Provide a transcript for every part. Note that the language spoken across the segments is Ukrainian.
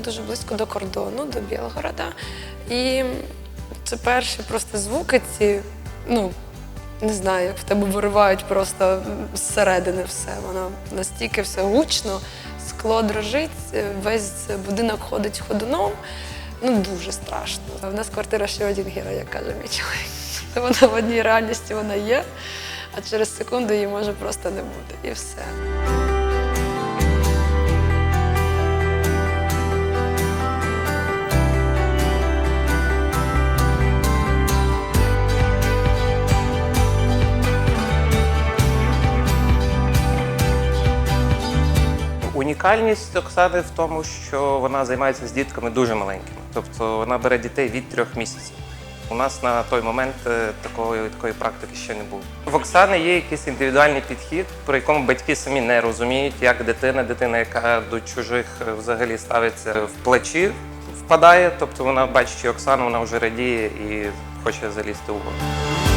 дуже близько до кордону, до Білгорода. І це перші просто звуки ці, ну, не знаю, як в тебе виривають просто зсередини все. Воно настільки все гучно, скло дрожить, весь будинок ходить ходуном. Ну, дуже страшно. У нас квартира Шрёдінгера, як каже мій чоловік. Вона в одній реальності вона є, а через секунду її може просто не бути. І все. Унікальність Оксани в тому, що вона займається з дітками дуже маленькими. Тобто вона бере дітей від трьох місяців. У нас на той момент е, такої, такої практики ще не було. В Оксани є якийсь індивідуальний підхід, про якому батьки самі не розуміють, як дитина, дитина, яка до чужих е, взагалі ставиться в плечі, впадає. Тобто вона бачить, Оксану вона вже радіє і хоче залізти у воду.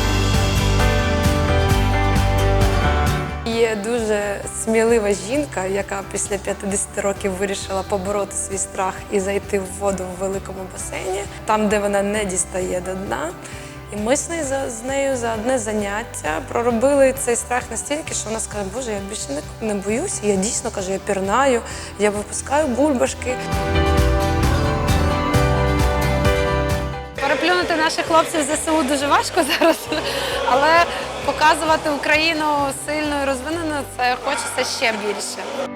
Є дуже смілива жінка, яка після 50 років вирішила побороти свій страх і зайти в воду в великому басейні, там, де вона не дістає до дна. І ми з нею, за- одне заняття проробили цей страх настільки, що вона сказала, Боже, я більше не, не боюся. Я дійсно кажу, я пірнаю, я випускаю бульбашки. Переплюнути наших хлопців з ЗСУ дуже важко зараз, але показувати Україну сильною, розвиненою це хочеться ще більше.